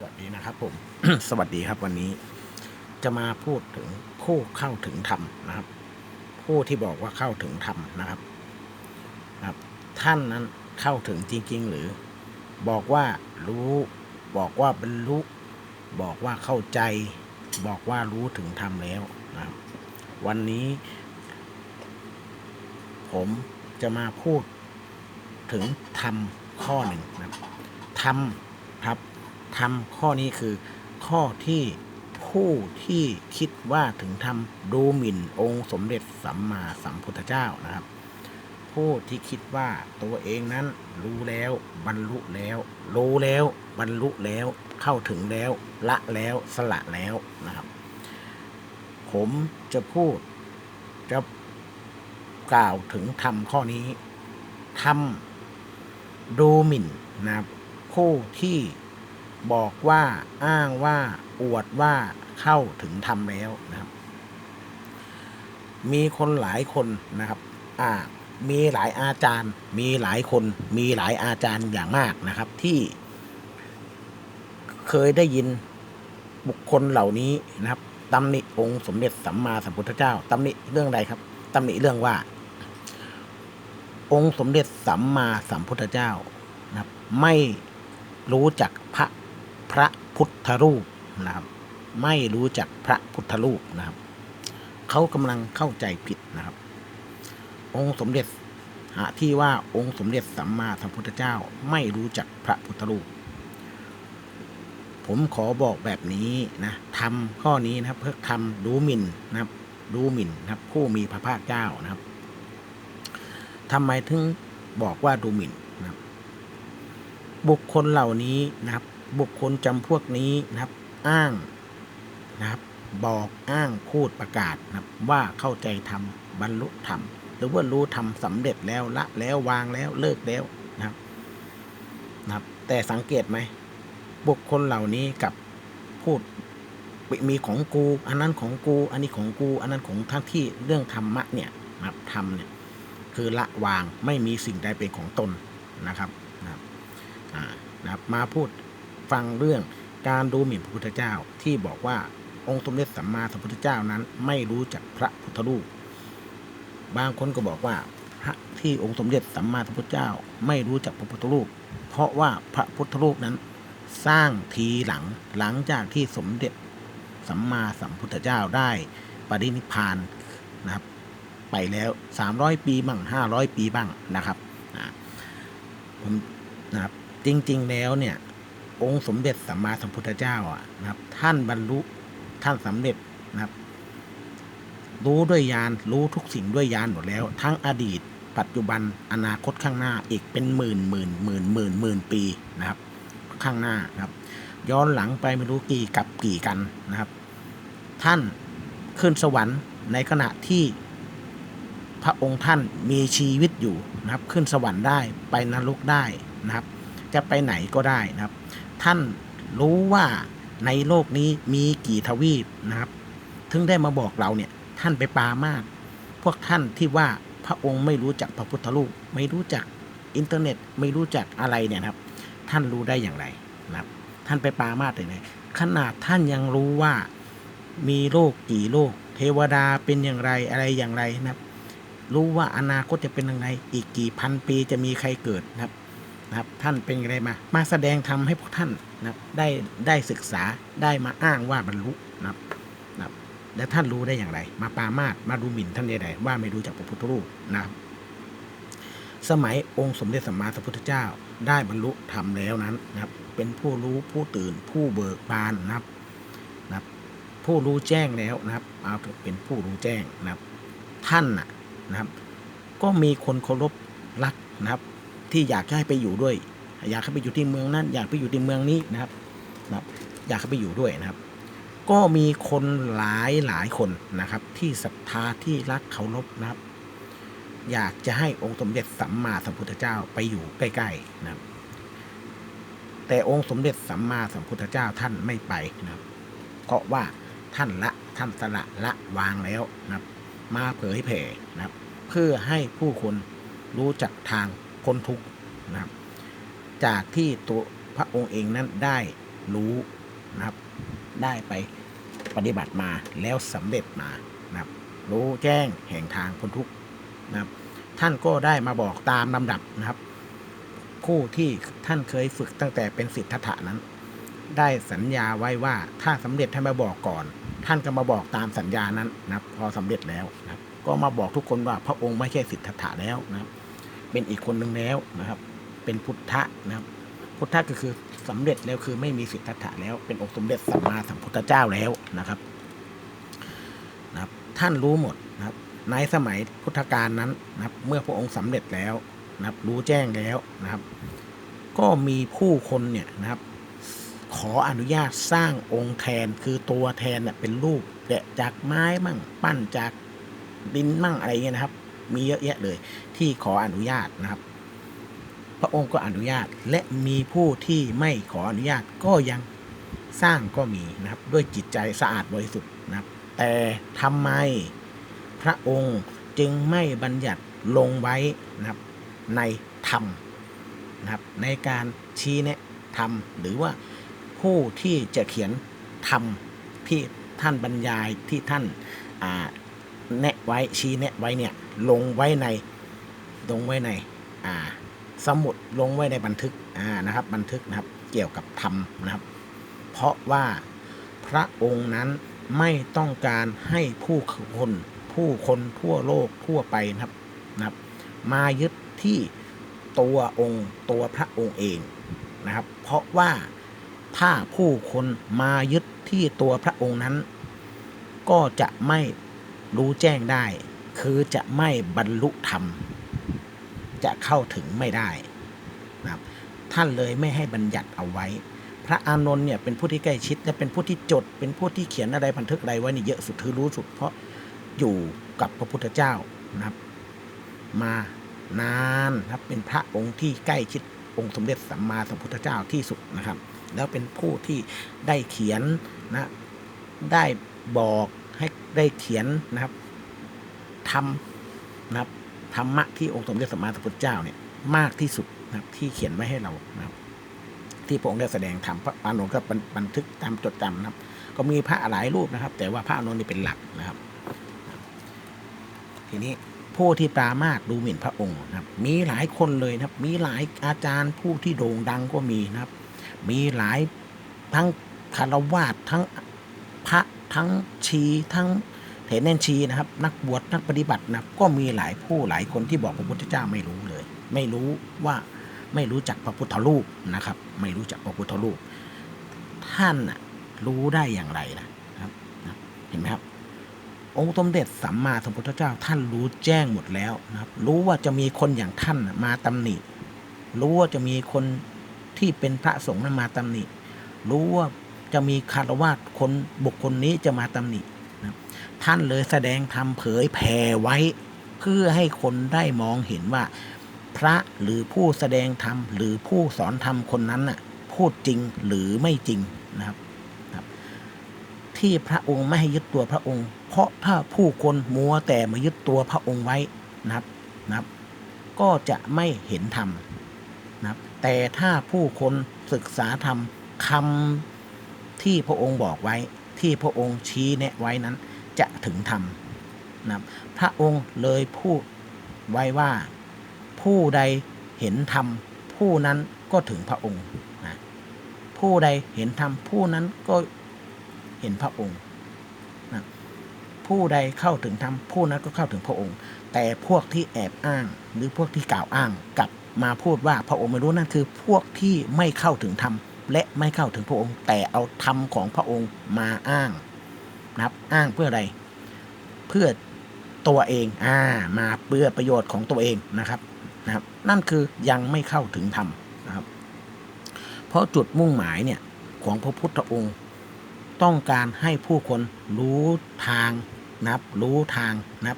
สวัสดีนะครับผม สวัสดีครับวันนี้จะมาพูดถึงผู้เข้าถึงธรรมนะครับ ผู้ที่บอกว่าเข้าถึงธรรมนะครับนะครับ ท่านนั้นเข้าถึงจริง ๆ หรือ บอกว่ารู้บอกว่าบรรลุบอกว่าเข้าใจ บอกว่ารู้ถึงธรรมแล้วนะครับ วันนี้ ผมจะมาพูดถึงธรรมข้อหนึ่งนะครับธรรมครับ ธรรมข้อนี้คือ ข้อที่ผู้ที่คิดว่าถึงธรรมดูหมิ่นองค์สมเด็จสัมมาสัมพุทธเจ้านะครับ ผู้ที่คิดว่าตัวเองนั้นรู้แล้วบรรลุแล้ว รู้แล้วบรรลุแล้วเข้าถึงแล้ว ละแล้วสละแล้วนะครับ ผมจะพูดจะกล่าวถึงธรรมข้อนี้ธรรมดูหมิ่นนะครับผู้ที่ บอกว่าอ้างว่าอวดว่าเข้าถึงธรรมแล้วนะครับ มีคนหลายคนนะครับอ่ามีหลายอาจารย์ มีหลายคน มีหลายอาจารย์อย่างมากนะครับ ที่ เคยได้ยินบุคคลเหล่านี้นะครับตำหนิองค์สมเด็จสัมมาสัมพุทธเจ้าตำหนิเรื่องใดครับตำหนิเรื่องว่า องค์สมเด็จสัมมาสัมพุทธเจ้านะครับ ไม่รู้จักพระ พระพุทธรูปนะครับ ไม่รู้จักพระพุทธรูปนะครับ เขากำลังเข้าใจผิดนะครับ องค์สมเด็จหาที่ว่าองค์สมเด็จสัมมาสัมพุทธเจ้าไม่รู้จักพระพุทธรูป ผมขอบอกแบบนี้นะทำข้อนี้นะครับ เพื่อทำดูหมิ่นนะครับ ดูหมิ่นนะครับ ผู้มีพระภาคเจ้านะครับทำไมถึงบอกว่าดูหมิ่นนะครับ บุคคลเหล่านี้นะครับ บุคคลจำพวกนี้นะครับ อ้างนะครับ บอกอ้างพูดประกาศนะครับ ว่าเข้าใจธรรมบรรลุธรรมหรือว่ารู้ธรรมสำเร็จแล้วละแล้ววางแล้วเลิกแล้วนะครับนะครับ แต่สังเกตไหมบุคคลเหล่านี้กับพูดมีของกู อันนั้นของกู อันนี้ของกู อันนั้นของทั้งที่เรื่องธรรมะเนี่ยนะครับธรรมเนี่ยคือละวางไม่มีสิ่งใดเป็นของตนนะครับนะครับนะครับมาพูด ฟังเรื่องการดูหมิ่นพระพุทธเจ้าที่บอกว่าองค์สมเด็จสัมมาสัมพุทธเจ้านั้น ไม่รู้จักพระพุทธรูป บางคนก็บอกว่าพระที่องค์สมเด็จสัมมาสัมพุทธเจ้า ไม่รู้จักพระพุทธรูป เพราะว่าพระพุทธรูปนั้น สร้างทีหลังหลังจากที่สมเด็จสัมมาสัมพุทธเจ้าได้ปรินิพพานนะครับ ไปแล้ว 300 ปีบ้าง 500 ปีบ้างนะครับผมนะครับจริง ๆ แล้วเนี่ย องค์สมเด็จสัมมาสัมพุทธเจ้าอะนะครับ ท่านบรรลุท่านสำเร็จนะครับ รู้ด้วยญาณรู้ทุกสิ่งด้วยญาณหมดแล้ว ทั้งอดีต ปัจจุบันอนาคตข้างหน้าอีกเป็นหมื่นหมื่นหมื่นหมื่นหมื่นปีนะครับ ข้างหน้านะครับ ย้อนหลังไปไม่รู้กี่กับกี่กันนะครับ ท่านขึ้นสวรรค์ในขณะที่พระองค์ท่านมีชีวิตอยู่นะครับ ขึ้นสวรรค์ได้ไปนรกได้นะครับ จะไปไหนก็ได้นะครับ ท่านรู้ว่าในโลกนี้มีกี่ทวีปนะครับ ถึงได้มาบอกเราเนี่ยท่านไปปามาสพวกท่านที่ว่าพระองค์ไม่รู้จักพระพุทธรูปไม่รู้จักอินเทอร์เน็ตไม่รู้จักอะไรเนี่ยครับ ท่านรู้ได้อย่างไรนะครับ ท่านไปปามาสเลยนะขนาดท่านยังรู้ว่ามีโลกกี่โลก เทวดาเป็นอย่างไรอะไรอย่างไรนะครับ รู้ว่าอนาคตจะเป็นยังไงอีกกี่พันปีจะมีใครเกิดนะครับ นะครับ ท่านเป็นอย่างไรมา มาแสดงธรรมให้พวกท่านนะครับได้ได้ศึกษาได้มาอ้างว่าบรรลุนะครับนะครับ แล้วท่านรู้ได้อย่างไร มาปามาสมาดูหมิ่นท่านใดๆว่าไม่รู้จักพระพุทธรูปนะครับ สมัยองค์สมเด็จสัมมาสัมพุทธเจ้าได้บรรลุธรรมแล้วนั้นนะครับ เป็นผู้รู้ผู้ตื่นผู้เบิกบานนะครับนะครับ ผู้รู้แจ้งแล้วนะครับเอาเป็นผู้รู้แจ้งนะครับ ท่านนะครับ ก็มีคนเคารพรักนะครับ ที่อยากให้ไปอยู่ด้วย อยากให้ไปอยู่ที่เมืองนั้น อยากไปอยู่ที่เมืองนี้นะครับนะอยากให้ไปอยู่ด้วยนะครับ ก็มีคนหลายหลายคนนะครับ ที่ศรัทธาที่รักเคารพนะครับ อยากจะให้องค์สมเด็จสัมมาสัมพุทธเจ้าไปอยู่ใกล้ๆนะครับ แต่องค์สมเด็จสัมมาสัมพุทธเจ้าท่านไม่ไปนะครับ เพราะว่าท่านละท่านสละละวางแล้วนะครับ มาเผยแผ่นะครับ เพื่อให้ผู้คนรู้จักทาง พ้นทุกข์นะครับ จากที่ตัวพระองค์เองนั้นได้รู้นะครับ ได้ไปปฏิบัติมาแล้วสำเร็จมานะครับ รู้แจ้งแห่งทางพ้นทุกข์นะครับ ท่านก็ได้มาบอกตามลำดับนะครับผู้ที่ท่านเคยฝึกตั้งแต่เป็นสิทธัตถะนั้น ได้สัญญาไว้ว่าถ้าสำเร็จให้มาบอกก่อน ท่านก็มาบอกตามสัญญานั้นนะครับ พอสำเร็จแล้วนะครับ ก็มาบอกทุกคนว่าพระองค์ไม่ใช่สิทธัตถะแล้วนะครับ เป็นอีกคนหนึ่งแล้วนะครับ เป็นพุทธะนะครับ พุทธะก็คือสำเร็จแล้วคือไม่มีสิทธัตถะแล้วเป็นองค์สมเด็จสัมมาสัมพุทธเจ้าแล้วนะครับนะครับ ท่านรู้หมดนะครับ ในสมัยพุทธกาลนั้นนะครับ เมื่อพระองค์สำเร็จแล้วนะครับ รู้แจ้งแล้วนะครับ ก็มีผู้คนเนี่ยนะครับ ขออนุญาตสร้างองค์แทนคือตัวแทนเนี่ยเป็นรูปแกะจากไม้มั่ง ปั้นจากดินมั่งอะไรเงี้ยนะครับ มีเยอะแยะเลย ที่ขออนุญาตนะครับ พระองค์ก็อนุญาตและมีผู้ที่ไม่ขออนุญาตก็ยังสร้างก็มีนะครับ ด้วยจิตใจสะอาดบริสุทธิ์นะครับ แต่ทำไมพระองค์จึงไม่บัญญัติลงไว้นะครับในธรรมนะครับ ในการชี้แนะธรรมหรือว่าผู้ที่จะเขียนธรรมที่ท่านบรรยายที่ท่านอ่า แนะไว้ชี้แนะไว้เนี่ยลงไว้ในลงไว้ในอ่าสมุดลงไว้ในบันทึกอ่านะครับ บันทึกนะครับเกี่ยวกับธรรมนะครับ เพราะว่าพระองค์นั้นไม่ต้องการให้ผู้คนผู้คนทั่วโลกทั่วไปนะครับนะครับ มายึดที่ตัวองค์ตัวพระองค์เองนะครับ เพราะว่าถ้าผู้คนมายึดที่ตัวพระองค์นั้น ก็จะไม่ รู้แจ้งได้ คือจะไม่บรรลุธรรม จะเข้าถึงไม่ได้นะครับท่านเลยไม่ให้บัญญัติเอาไว้ พระอานนท์เนี่ยเป็นผู้ที่ใกล้ชิดและเป็นผู้ที่จด เป็นผู้ที่เขียนอะไรบันทึกอะไรไว้นี่เยอะสุดคือรู้สุด เพราะอยู่กับพระพุทธเจ้านะครับ มานานนะครับเป็นพระองค์ที่ใกล้ชิดองค์สมเด็จสัมมาสัมพุทธเจ้าที่สุดนะครับ แล้วเป็นผู้ที่ได้เขียนนะได้บอก ได้เขียนนะครับทำนะครับธรรมะที่องค์สมเด็จสัมมาสัมพุทธเจ้าเนี่ยมากที่สุดนะครับที่เขียนไว้ให้เรานะครับ ที่พระองค์ได้แสดงธรรมพระอานนท์ก็บันบันทึกตามจดจำนะครับ ก็มีพระหลายรูปนะครับ แต่ว่าพระอานนท์นี่เป็นหลักนะครับ ทีนี้ผู้ที่ปรามาสดูหมิ่นพระองค์นะครับ มีหลายคนเลยนะครับ มีหลายอาจารย์ผู้ที่โด่งดังก็มีนะครับ มีหลายทั้งคารวาสทั้งพระ ทั้งชีทั้งเถรเนนชีนะครับ นักบวชนักปฏิบัตินะก็มีหลายผู้หลายคนที่บอกพระพุทธเจ้าไม่รู้เลย ไม่รู้ว่าไม่รู้จักพระพุทธรูปนะครับ ไม่รู้จักพระพุทธรูป ท่านรู้ได้อย่างไรนะครับนะเห็นไหมครับ องค์สมเด็จสัมมาสัมพุทธเจ้า ท่านรู้แจ้งหมดแล้วนะครับ รู้ว่าจะมีคนอย่างท่านมาตำหนิรู้ว่าจะมีคนที่เป็นพระสงฆ์มาตำหนิรู้ว่า จะมีคารวาสคนบุคคลนี้จะมาตำหนินะท่านเลยแสดงธรรมเผยแผ่ไว้ เพื่อให้คนได้มองเห็นว่า พระหรือผู้แสดงธรรมหรือผู้สอนธรรมคนนั้นน่ะพูดจริงหรือไม่จริงนะครับนะครับที่พระองค์ไม่ให้ยึดตัวพระองค์ เพราะถ้าผู้คนมัวแต่มายึดตัวพระองค์ไว้นะครับนะครับ ก็จะไม่เห็นธรรมนะครับ แต่ถ้าผู้คนศึกษาธรรมคำ ที่พระองค์บอกไว้ที่พระองค์ชี้แนะไว้นั้นจะถึงธรรมนะพระองค์เลยพูดไว้ว่าผู้ใดเห็นธรรมผู้นั้นก็ถึงพระองค์นะผู้ใดเห็นธรรมผู้นั้นก็เห็นพระองค์นะผู้ใดเข้าถึงธรรมผู้นั้นก็เข้าถึงพระองค์ แต่พวกที่แอบอ้างหรือพวกที่กล่าวอ้างกลับมาพูดว่าพระองค์ไม่รู้นั่นคือพวกที่ไม่เข้าถึงธรรม และไม่เข้าถึงพระองค์ แต่เอาธรรมของพระองค์มาอ้างนะครับ อ้างเพื่ออะไร เพื่อตัวเองอ่ามาเพื่อประโยชน์ของตัวเองนะครับนะครับ นั่นคือยังไม่เข้าถึงธรรมนะครับ เพราะจุดมุ่งหมายเนี่ยของพระพุทธองค์ ต้องการให้ผู้คนรู้ทางนับ รู้ทางนับ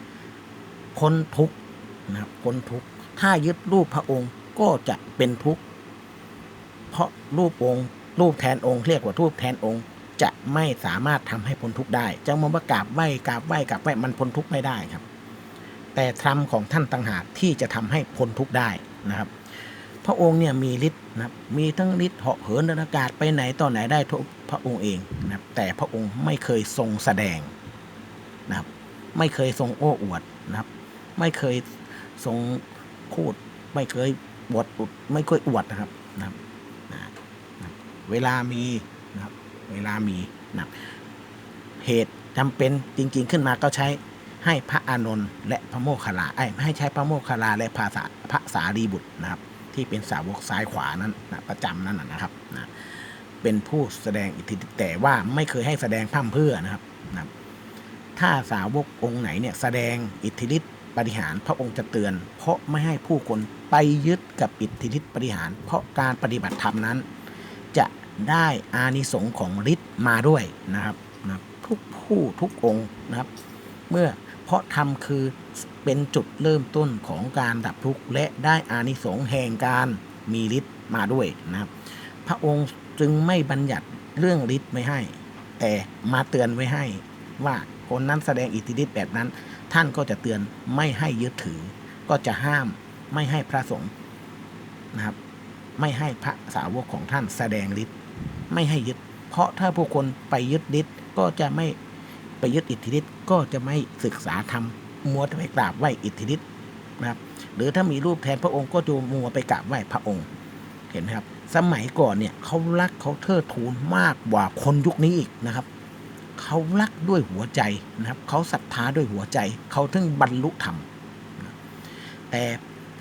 พ้นทุกนะครับพ้นทุกถ้ายึดรูปพระองค์ก็จะเป็นทุกข์ เพราะรูปองค์ รูปแทนองค์เรียกว่ารูปแทนองค์ จะไม่สามารถทำให้พ้นทุกข์ได้จะมองว่ากราบไหว้กราบไหว้กราบไหว้มันพ้นทุกข์ไม่ได้ครับ แต่ธรรมของท่านต่างหากที่จะทำให้พ้นทุกข์ได้นะครับ พระองค์เนี่ยมีฤทธิ์นะครับมีทั้งฤทธิ์เหาะเหินนอากาศไปไหนต่อไหนได้ทุกพระองค์เองนะครับ แต่พระองค์ไม่เคยทรงแสดงนะครับ ไม่เคยทรงโอ้อวดนะครับ ไม่เคยทรงพูดไม่เคยบวดอุดไม่เคยอวดนะครับนะครับ เวลามีนะครับ เวลามีนะครับเหตุจำเป็นจริง ๆ ขึ้นมาก็ใช้ให้พระอานนท์และพระโมคคัลลาไอ้ให้ใช้พระโมคคัลลาและภาษาพระสารีบุตรนะครับ ที่เป็นสาวกซ้ายขวานั้นนะประจำนั้นนะครับนะเป็นผู้แสดงอิทธิฤทธิ์แต่ว่าไม่เคยให้แสดงพร่ำเพื่อนะครับนะถ้าสาวกองค์ไหนเนี่ยแสดงอิทธิฤทธิ์ปฏิหารพระองค์จะเตือน เพราะไม่ให้ผู้คนไปยึดกับอิทธิฤทธิ์ปฏิหาร เพราะการปฏิบัติธรรมนั้น ได้อานิสงส์ของฤทธิ์มาด้วยนะครับนะทุกผู้ทุกองค์นะครับ เมื่อเพราะธรรมคือเป็นจุดเริ่มต้นของการดับทุกข์และได้อานิสงส์แห่งการมีฤทธิ์มาด้วยนะครับ พระองค์จึงไม่บัญญัติเรื่องฤทธิ์ไม่ให้ แต่มาเตือนไว้ให้ว่าคนนั้นแสดงอิทธิฤทธิ์แบบนั้น ท่านก็จะเตือนไม่ให้ยึดถือ ก็จะห้ามไม่ให้พระสงฆ์นะครับ ไม่ให้พระสาวกของท่านแสดงฤทธิ์ ไม่ให้ยึด เพราะถ้าผู้คนไปยึดฤทธิ์ก็จะไม่ไปยึดอิทธิฤทธิ์ก็จะไม่ศึกษาธรรมมัวไปกราบไหว้อิทธิฤทธิ์นะครับ หรือถ้ามีรูปแทนพระองค์ก็จะมัวไปกราบไหว้พระองค์ เห็นไหมครับ สมัยก่อนเนี่ยเขารักเขาเทิดทูนมากกว่าคนยุคนี้อีกนะครับเขารักด้วยหัวใจนะครับ เขาศรัทธาด้วยหัวใจ เขาถึงบรรลุธรรม แต่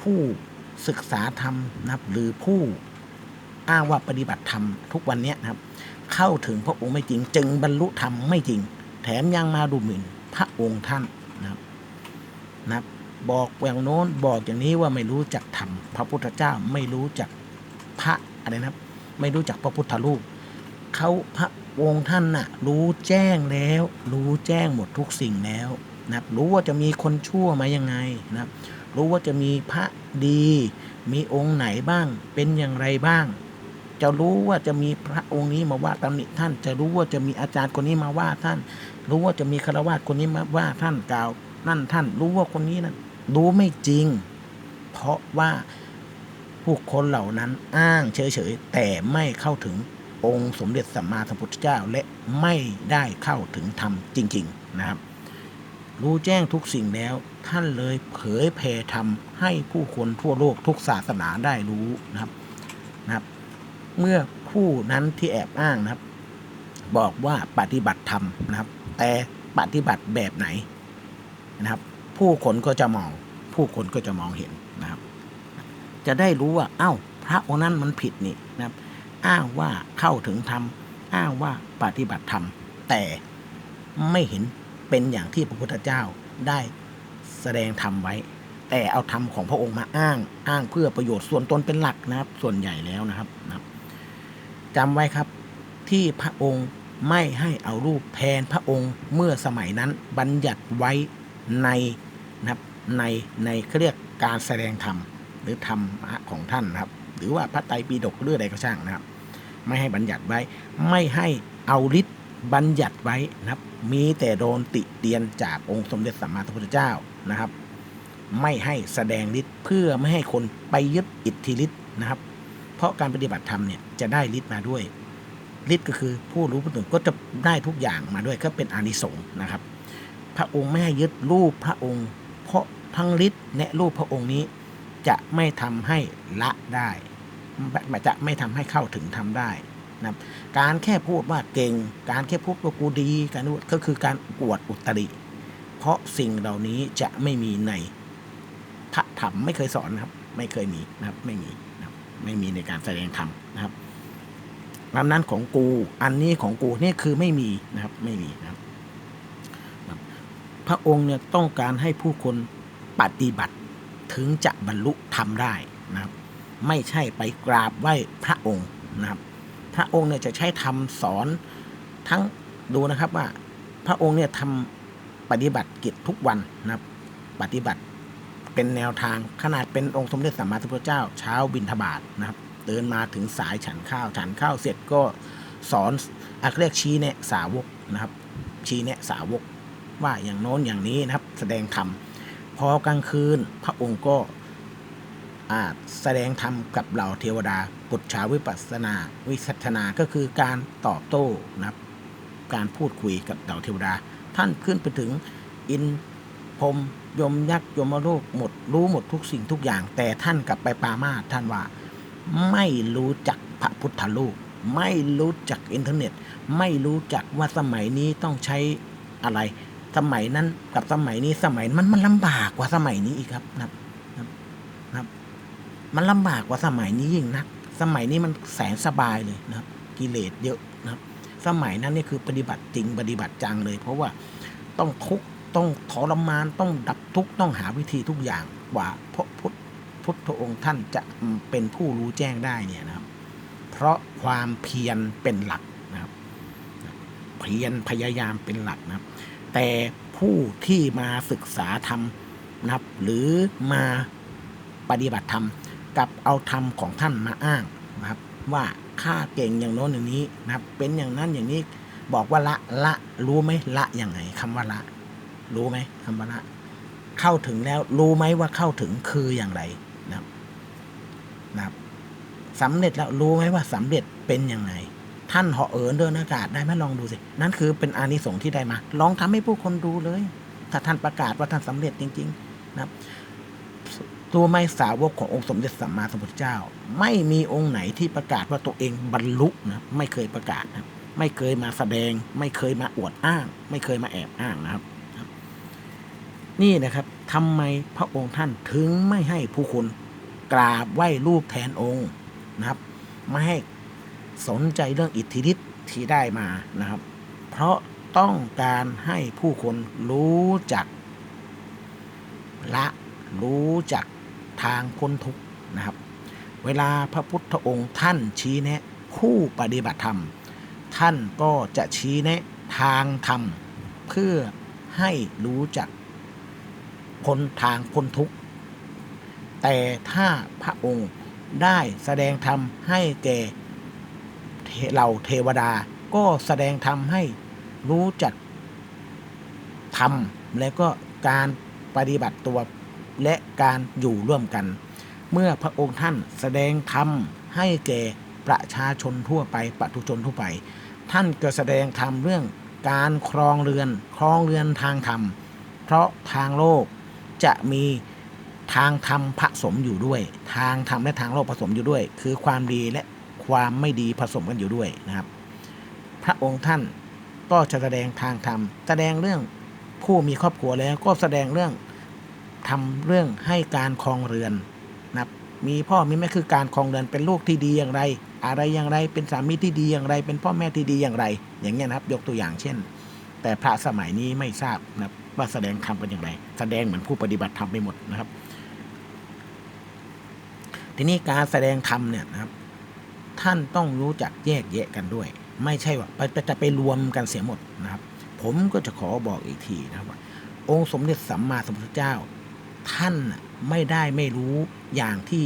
ผู้ศึกษาธรรมนะครับ หรือผู้ อ้างว่าปฏิบัติธรรมทุกวันเนี้ยนะครับ เข้าถึงพระองค์ไม่จริง จึงบรรลุธรรมไม่จริง แถมยังมาดูหมิ่นพระองค์ท่านนะครับนะครับบอกอย่างโน้นบอกอย่างนี้ว่าไม่รู้จักธรรมพระพุทธเจ้าไม่รู้จักพระอะไรนะครับ ไม่รู้จักพระพุทธรูปเขาพระองค์ท่านน่ะ รู้แจ้งแล้ว รู้แจ้งหมดทุกสิ่งแล้วนะครับ รู้ว่าจะมีคนชั่วมายังไงนะครับ รู้ว่าจะมีพระดี มีองค์ไหนบ้างเป็นอย่างไรบ้าง จะรู้ว่าจะมีพระองค์นี้มาว่าตำหนิท่าน จะรู้ว่าจะมีอาจารย์คนนี้มาว่าท่าน รู้ว่าจะมีคารวะคนนี้มาว่าท่านกล่าว นั่นท่านรู้ว่าคนนี้นั้นรู้ไม่จริง เพราะว่าผู้คนเหล่านั้นอ้างเฉยๆแต่ไม่เข้าถึงองค์สมเด็จสัมมาสัมพุทธเจ้าและไม่ได้เข้าถึงธรรมจริง ๆนะครับ รู้แจ้งทุกสิ่งแล้วท่านเลยเผยแผ่ธรรมให้ผู้คนทั่วโลกทุกศาสนาได้รู้นะครับนะครับ เมื่อผู้นั้นที่แอบอ้างนะครับ บอกว่าปฏิบัติธรรมนะครับ แต่ปฏิบัติแบบไหนนะครับ ผู้คนก็จะมอง ผู้คนก็จะมองเห็นนะครับ จะได้รู้ว่า เอ้า พระองค์นั้นมันผิดนี่นะครับ อ้างว่าเข้าถึงธรรมอ้างว่าปฏิบัติธรรมแต่ไม่เห็นเป็นอย่างที่พระพุทธเจ้าได้แสดงธรรมไว้ แต่เอาธรรมของพระองค์มาอ้าง อ้างเพื่อประโยชน์ส่วนตนเป็นหลักนะครับ ส่วนใหญ่แล้วนะครับนะครับ จำไว้ครับ ที่พระองค์ไม่ให้เอารูปแทนพระองค์เมื่อสมัยนั้นบัญญัติไว้ในนะครับในในเขาเรียกการแสดงธรรมหรือธรรมะของท่านนะครับ หรือว่าพระไตรปิฎกหรืออะไรก็ช่างนะครับ ไม่ให้บัญญัติไว้ ไม่ให้เอาฤทธิ์บัญญัติไว้นะครับ มีแต่โดนติเตียนจากองค์สมเด็จสัมมาสัมพุทธเจ้านะครับ ไม่ให้แสดงฤทธิ์เพื่อไม่ให้คนไปยึดอิทธิฤทธิ์นะครับ เพราะการปฏิบัติธรรมเนี่ยจะได้ฤทธิ์มาด้วยฤทธิ์ก็คือผู้รู้ผู้ตื่นก็จะได้ทุกอย่างมาด้วยก็เป็นอานิสงส์นะครับ พระองค์ไม่ให้ยึดรูปพระองค์ เพราะทั้งฤทธิ์และรูปพระองค์นี้ จะไม่ทำให้ละได้จะไม่ทำให้เข้าถึงทำได้นะการแค่พูดว่าเก่ง การแค่พูดว่ากูดีการพูดก็คือการอวดอุตริ เพราะสิ่งเหล่านี้จะไม่มีในพระธรรมไม่เคยสอนนะครับ ไม่เคยมีนะครับไม่มี ไม่มีในการแสดงธรรมนะครับลำนั้นของกู อันนี้ของกูนี่คือไม่มีนะครับ ไม่มีนะครับ พระองค์เนี่ยต้องการให้ผู้คนปฏิบัติถึงจะบรรลุธรรมได้นะครับ ไม่ใช่ไปกราบไหว้พระองค์นะครับ พระองค์เนี่ยจะใช้ธรรมสอนทั้งดูนะครับว่า พระองค์เนี่ยทำปฏิบัติกิจทุกวันนะครับ ปฏิบัติ เป็นแนวทางขนาดเป็นองค์สมเด็จสัมมาสัมพุทธเจ้า เช้าบิณฑบาตนะครับ เดินมาถึงสายฉันข้าว ฉันข้าวเสร็จก็สอนอักเรียกชี้แนะสาวกนะครับ ชี้แนะสาวก ว่าอย่างโน้นอย่างนี้นะครับ แสดงธรรมพอกลางคืนพระองค์ก็อ่าแสดงธรรมกับเหล่าเทวดาปุจฉาวิปัสสนา วิสัชนาก็คือการตอบโต้นะครับ การพูดคุยกับเหล่าเทวดา ท่านขึ้นไปถึงอิน พรมยมยักษ์ยมโลกหมดรู้หมดทุกสิ่งทุกอย่าง แต่ท่านกลับไปปามาท่านว่า ไม่รู้จักพระพุทธรูปไม่รู้จักอินเทอร์เน็ต ไม่รู้จักว่าสมัยนี้ต้องใช้อะไร สมัยนั้นกับสมัยนี้สมัยมันมันลำบากกว่าสมัยนี้อีกครับนะครับนะครับ มันลำบากกว่าสมัยนี้ยิ่งนัก สมัยนี้มันแสนสบายเลยนะครับ กิเลสเยอะนะครับ สมัยนั้นนี่คือปฏิบัติจริงปฏิบัติจังเลย เพราะว่าต้องทุก ต้องทรมานต้องดับทุกข์ต้องหาวิธีทุกอย่างกว่าพระพุทธพุทธองค์ท่านจะเป็นผู้รู้แจ้งได้เนี่ยนะครับ เพราะความเพียรเป็นหลักนะครับ เพียรพยายามเป็นหลักนะครับ แต่ผู้ที่มาศึกษาธรรมนะครับ หรือมาปฏิบัติธรรมกับเอาธรรมของท่านมาอ้างนะครับ ว่าข้าเก่งอย่างโน้นอย่างนี้นะครับ เป็นอย่างนั้นอย่างนี้บอกว่าละละรู้ไหมละอย่างไงคำว่าละ รู้ไหมคำว่าละเข้าถึงแล้วรู้ไหมว่าเข้าถึงคืออย่างไรนะครับนะครับสำเร็จแล้วรู้ไหมว่าสำเร็จเป็นยังไง ท่านเหาะเอินเดินอากาศได้ไหมลองดูสิ นั่นคือเป็นอานิสงส์ที่ได้มา ลองทำให้ผู้คนดูเลย ถ้าท่านประกาศว่าท่านสำเร็จจริง ๆ นะครับตัวไม่สาวกขององค์สมเด็จสัมมาสัมพุทธเจ้า ไม่มีองค์ไหนที่ประกาศว่าตัวเองบรรลุนะไม่เคยประกาศนะไม่เคยมาแสดง ไม่เคยมาอวดอ้าง ไม่เคยมาแอบอ้างนะครับ นี่นะครับทำไมพระองค์ท่านถึงไม่ให้ผู้คนกราบไหว้รูปแทนองค์นะครับ ไม่ให้สนใจเรื่องอิทธิฤทธิ์ที่ได้มานะครับ เพราะต้องการให้ผู้คนรู้จัก ละรู้จักทางพ้นทุกข์นะครับ เวลาพระพุทธองค์ท่านชี้แนะ ผู้ปฏิบัติธรรม ท่านก็จะชี้แนะทางธรรม เพื่อให้รู้จัก พ้นทางพ้นทุกข์ แต่ถ้าพระองค์ได้แสดงธรรมให้แก่เหล่าเทวดา ก็แสดงธรรมให้รู้จักธรรมและก็การปฏิบัติตัวและการอยู่ร่วมกัน เมื่อพระองค์ท่านแสดงธรรมให้แก่ประชาชนทั่วไปปัตุชนทั่วไป ท่านก็แสดงธรรมเรื่องการครองเรือน ครองเรือนทางธรรม เพราะทางโลก จะมีทางธรรมผสมอยู่ด้วย ทางธรรมและทางโลกผสมอยู่ด้วย คือความดีและความไม่ดีผสมกันอยู่ด้วยนะครับ พระองค์ท่านก็จะแสดงทางธรรมแสดงเรื่องผู้มีครอบครัวแล้วก็แสดงเรื่องทำเรื่องให้การครองเรือนนะครับมีพ่อมีแม่คือการครองเรือนเป็นลูกที่ดีอย่างไร อะไรอย่างไรเป็นสามีที่ดีอย่างไร เป็นพ่อแม่ที่ดีอย่างไร อย่างเงี้ยนะครับ ยกตัวอย่างเช่น แต่พระสมัยนี้ไม่ทราบนะครับ ว่าแสดงธรรมกันอย่างไร แสดงเหมือนผู้ปฏิบัติธรรมไปหมดนะครับ ทีนี้การแสดงธรรมเนี่ยนะครับ ท่านต้องรู้จักแยกแยะกันด้วย ไม่ใช่ว่าจะไปรวมกันเสียหมดนะครับ ผมก็จะขอบอกอีกทีนะครับว่าองค์สมเด็จสัมมาสัมพุทธเจ้า ท่านไม่ได้ไม่รู้อย่างที่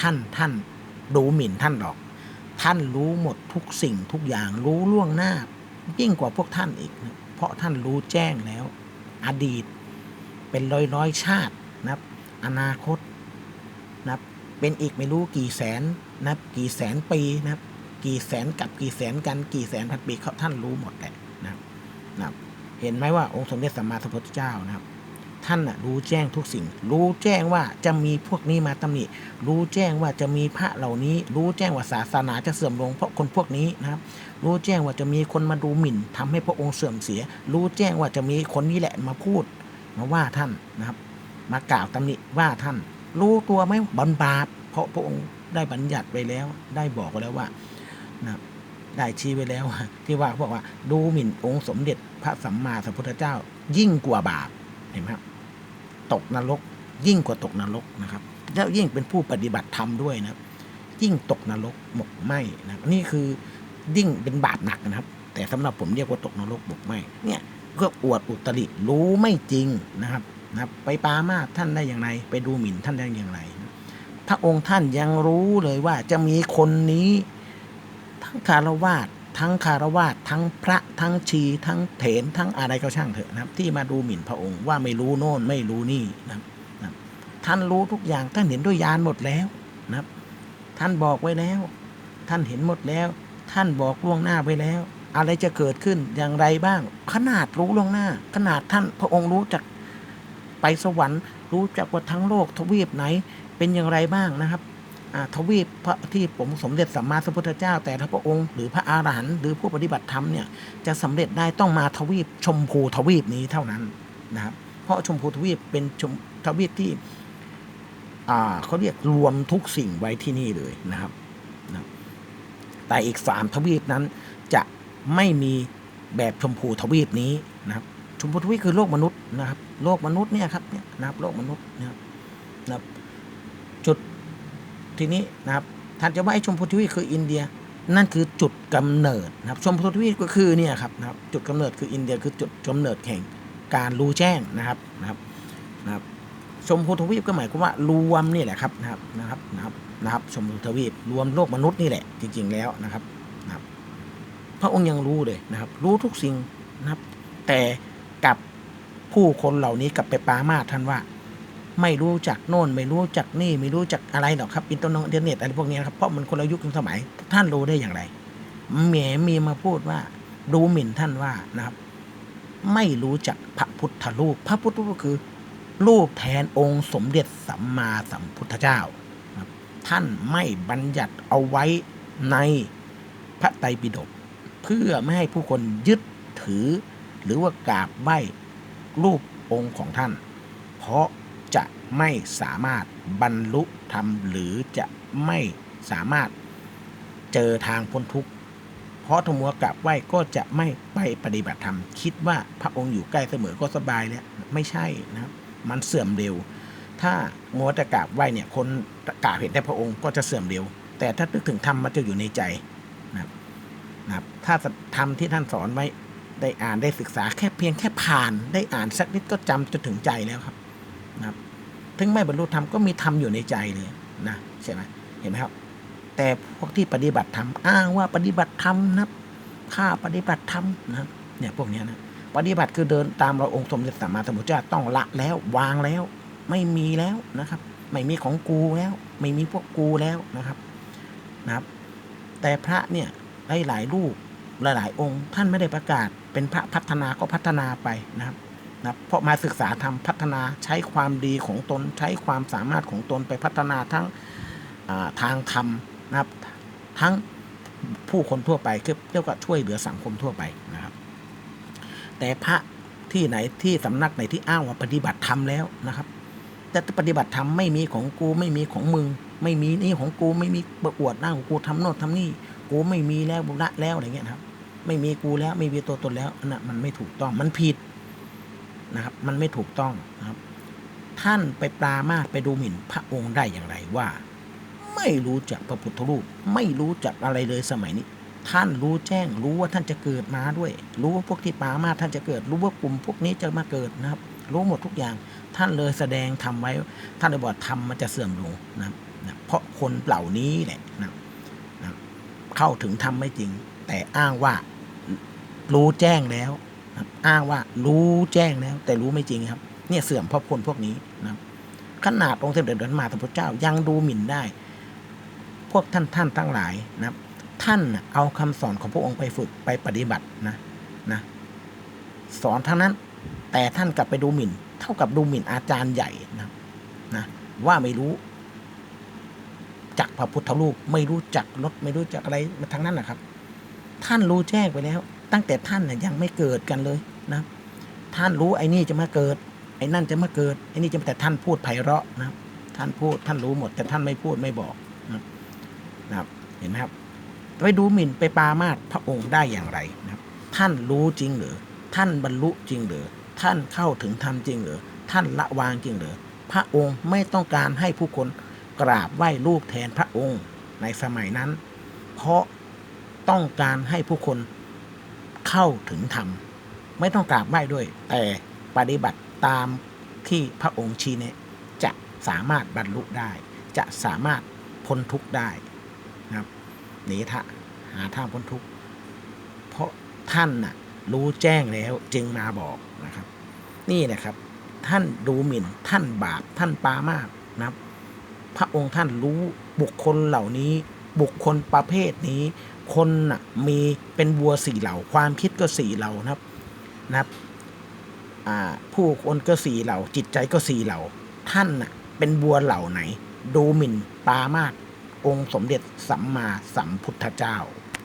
ท่านท่านดูหมิ่นท่านหรอก ท่านรู้หมดทุกสิ่งทุกอย่างรู้ล่วงหน้า ยิ่งกว่าพวกท่านอีกนะเพราะท่านรู้แจ้งแล้ว อดีต เป็นร้อยร้อยชาตินะครับ อนาคตนะครับเป็นอีกไม่รู้กี่แสนนะครับ กี่แสนปีนะครับ กี่แสนกับกี่แสนกันกี่แสนพันปีเขาท่านรู้หมดแหละนะครับนะครับ เห็นไหมว่าองค์สมเด็จสัมมาสัมพุทธเจ้านะครับ ท่านนะรู้แจ้งทุกสิ่ง รู้แจ้งว่าจะมีพวกนี้มาตำหนิรู้แจ้งว่าจะมีพระเหล่านี้ รู้แจ้งว่าศาสนาจะเสื่อมลงเพราะคนพวกนี้นะครับ รู้แจ้งว่าจะมีคนมาดูหมิ่นทำให้พระองค์เสื่อมเสีย รู้แจ้งว่าจะมีคนนี้แหละมาพูด มาว่าท่านนะครับ มากล่าวตำหนิว่าท่าน รู้ตัวไหมบันบาป เพราะพระองค์ได้บัญญัติไว้แล้ว ได้บอกไว้แล้วว่านะได้ชี้ไว้แล้ว ที่ว่าบอกว่าดูหมิ่นองค์สมเด็จพระสัมมาสัมพุทธเจ้า ยิ่งกว่าบาปเห็นไหมครับตกนรก ยิ่งกว่าตกนรกนะครับแล้วยิ่งเป็นผู้ปฏิบัติธรรมด้วยนะยิ่งตกนรกหมกไหมนะนี่คือ ยิ่งเป็นบาปหนักนะครับ แต่สำหรับผมเรียกว่าตกนรกหมกไหมเนี่ยก็อวดอุตริรู้ไม่จริงนะครับนะไปปามาท่านได้อย่างไร ไปดูหมิ่นท่านได้อย่างไร พระองค์ท่านยังรู้เลยว่าจะมีคนนี้ ทั้งคารวาสทั้งคารวาสทั้งพระทั้งชี ทั้งเถนทั้งอะไรก็ช่างเถอะนะครับ ที่มาดูหมิ่นพระองค์ว่าไม่รู้โน่นไม่รู้นี่นะนะครับท่านรู้ทุกอย่างท่านเห็นด้วยญาณหมดแล้วนะครับ ท่านบอกไว้แล้ว ท่านเห็นหมดแล้ว ท่านบอกล่วงหน้าไปแล้ว อะไรจะเกิดขึ้นอย่างไรบ้าง ขนาดรู้ล่วงหน้า ขนาดท่านพระองค์รู้จักไปสวรรค์ รู้จักว่าทั้งโลกทวีปไหนเป็นอย่างไรบ้างนะครับทวีปพระที่ผมสมเด็จสัมมาสัมพุทธเจ้า แต่ละพระองค์หรือพระอาหารหันต์หรือผู้ปฏิบัติธรรมเนี่ยจะสำเร็จได้ต้องมาทวีปชมพูทวีปนี้เท่านั้นนะครับ เพราะชมพูทวีปเป็นชมทวีปที่เขาเรียกรวมทุกสิ่งไว้ที่นี่เลยนะครับ แต่อีกสามทวีปนั้น จะไม่มีแบบชมพูทวีปนี้นะครับ ชมพูทวีปคือโลกมนุษย์นะครับ โลกมนุษย์เนี่ยครับเนี่ยนะครับโลกมนุษย์นะครับนะครับจุดทีนี้นะครับท่านจะว่าไอ้ชมพูทวีปคืออินเดีย นั่นคือจุดกำเนิดนะครับ ชมพูทวีปก็คือเนี่ยครับนะครับ จุดกำเนิดคืออินเดียคือจุดกำเนิดแห่งการรู้แจ้งนะครับนะครับนะครับ ชมพูทวีปก็หมายความว่ารวมนี่แหละครับนะครับนะครับนะครับนะครับ ชมพูทวีปรวมโลกมนุษย์นี่แหละจริง ๆ แล้วนะครับนะครับ พระองค์ยังรู้เลยนะครับ รู้ทุกสิ่งนะครับ แต่กับผู้คนเหล่านี้กลับไปปามาท่านว่า ไม่รู้จักโน่น ไม่รู้จักนี่ ไม่รู้จักอะไรหรอกครับอินเทอร์เน็ตอะไรพวกนี้นะครับเพราะมันคนละยุคสมัย ท่านรู้ได้อย่างไรแหมมีมาพูดว่าดูหมิ่นท่านว่านะครับ ไม่รู้จักพระพุทธรูปพระพุทธรูปคือ รูปแทนองค์สมเด็จสัมมาสัมพุทธเจ้า ท่านไม่บัญญัติเอาไว้ในพระไตรปิฎกเพื่อไม่ให้ผู้คนยึดถือ หรือว่ากราบไหว้รูปองค์ของท่าน เพราะจะไม่สามารถบรรลุธรรมหรือจะไม่สามารถเจอทางพ้นทุกข์เพราะถมัวกราบไหว้ก็จะไม่ไปปฏิบัติธรรม คิดว่าพระองค์อยู่ใกล้เสมอก็สบายแล้วไม่ใช่นะครับ มันเสื่อมเร็ว ถ้ามัวแต่กราบไหว้เนี่ยคนกราบเห็นแต่พระองค์ก็จะเสื่อมเร็ว แต่ถ้านึกถึงธรรมมันจะอยู่ในใจนะครับนะครับถ้าธรรมที่ท่านสอนไว้ได้อ่านได้ศึกษาแค่เพียงแค่ผ่าน ได้อ่านสักนิดก็จำจนถึงใจแล้วครับนะครับถึงไม่บรรลุธรรมก็มีธรรมอยู่ในใจเลยนะใช่ไหมเห็นไหมครับ แต่พวกที่ปฏิบัติธรรมอ้างว่าปฏิบัติธรรมนะครับข้าปฏิบัติธรรมนะครับเนี่ยพวกนี้นะ ปฏิบัติคือเดินตามเราองค์สมเด็จสัมมาสัมพุทธเจ้าต้องละแล้ววางแล้ว ไม่มีแล้วนะครับ ไม่มีของกูแล้ว ไม่มีพวกกูแล้วนะครับนะครับ แต่พระเนี่ยหลายๆรูปหลาย ๆ องค์ ท่านไม่ได้ประกาศ เป็นพระพัฒนาก็พัฒนาไปนะครับนะเพราะมาศึกษาธรรมพัฒนาใช้ความดีของตนใช้ความสามารถของตนไปพัฒนาทั้งาทางธรรมนะครับ ทั้งผู้คนทั่วไปคือเรียกว่าช่วยเหลือสังคมทั่วไป แต่พระที่ไหนที่สำนักไหนที่อ้างว่าปฏิบัติธรรมแล้วนะครับ แต่ปฏิบัติธรรมไม่มีของกูไม่มีของมึง ไม่มีนี่ของกูไม่มีประอวดหน้าของกูทำโน่นทำนี่ กูไม่มีแล้วบุระแล้วอะไรเงี้ยครับ ไม่มีกูแล้วไม่มีตัวตนแล้วอันนั้นมันไม่ถูกต้องมันผิดนะครับ มันไม่ถูกต้องนะครับ ท่านไปปรามาไปดูหมิ่นพระองค์ได้อย่างไรว่า ไม่รู้จักพระพุทธรูป ไม่รู้จักอะไรเลยสมัยนี้ ท่านรู้แจ้ง รู้ว่าท่านจะเกิดมาด้วย รู้ว่าพวกที่ปามาท่านจะเกิด รู้ว่ากลุ่มพวกนี้จะมาเกิดนะครับ รู้หมดทุกอย่าง ท่านเลยแสดงทำไว้ ท่านเลยบอกทำมันจะเสื่อมลงนะครับนะเพราะคนเหล่านี้แหละนะนะเข้าถึงธรรมไม่จริง แต่อ้างว่ารู้แจ้งแล้วนะอ้างว่ารู้แจ้งแล้ว แต่รู้ไม่จริงครับ เนี่ยเสื่อมเพราะคนพวกนี้นะขนาดองค์สมเด็จพระสัมมาสัมพุทธเจ้ายังดูหมิ่นได้ พวกท่านท่านทั้งหลายนะครับ ท่านเอาคำสอนของพระองค์ไปฝึกไปปฏิบัตินะนะ สอนเท่านั้น แต่ท่านกลับไปดูหมิ่น เท่ากับดูหมิ่นอาจารย์ใหญ่นะนะว่าไม่รู้จักพระพุทธรูปไม่รู้จักรถไม่รู้จักอะไรมาทั้งนั้นนะครับ ท่านรู้แจ้งไปแล้ว ตั้งแต่ท่านน่ะยังไม่เกิดกันเลยนะ ท่านรู้ไอ้นี่จะมาเกิด ไอ้นั่นจะมาเกิดไอ้นี่จะแต่ท่านพูดไพเราะนะท่านพูดท่านรู้หมด แต่ท่านไม่พูดไม่บอกนะครับนะครับเห็นไหมครับ ไปดูหมิ่นไปปามาพระองค์ได้อย่างไรนะครับ ท่านรู้จริงหรือ ท่านบรรลุจริงหรือ ท่านเข้าถึงธรรมจริงหรือ ท่านละวางจริงหรือ พระองค์ไม่ต้องการให้ผู้คนกราบไหว้รูปแทนพระองค์ในสมัยนั้น เพราะต้องการให้ผู้คนเข้าถึงธรรม ไม่ต้องกราบไหว้ด้วย แต่ปฏิบัติตามที่พระองค์ชี้แนะจะสามารถบรรลุได้ จะสามารถพ้นทุกข์ได้ หนีทะหาทางพ้นทุกข์เพราะท่านน่ะรู้แจ้งแล้วจึงมาบอกนะครับ นี่แหละครับ ท่านดูหมิ่นท่านบาปท่านปามากนะครับ พระองค์ท่านรู้บุคคลเหล่านี้ บุคคลประเภทนี้ คนน่ะมีเป็นวัวสี่เหล่า ความคิดก็สี่เหล่านะครับนะครับผู้คนก็สี่เหล่า จิตใจก็สี่เหล่า ท่านน่ะเป็นวัวเหล่าไหน ดูหมิ่นปามาก องค์สมเด็จสัมมาสัมพุทธเจ้า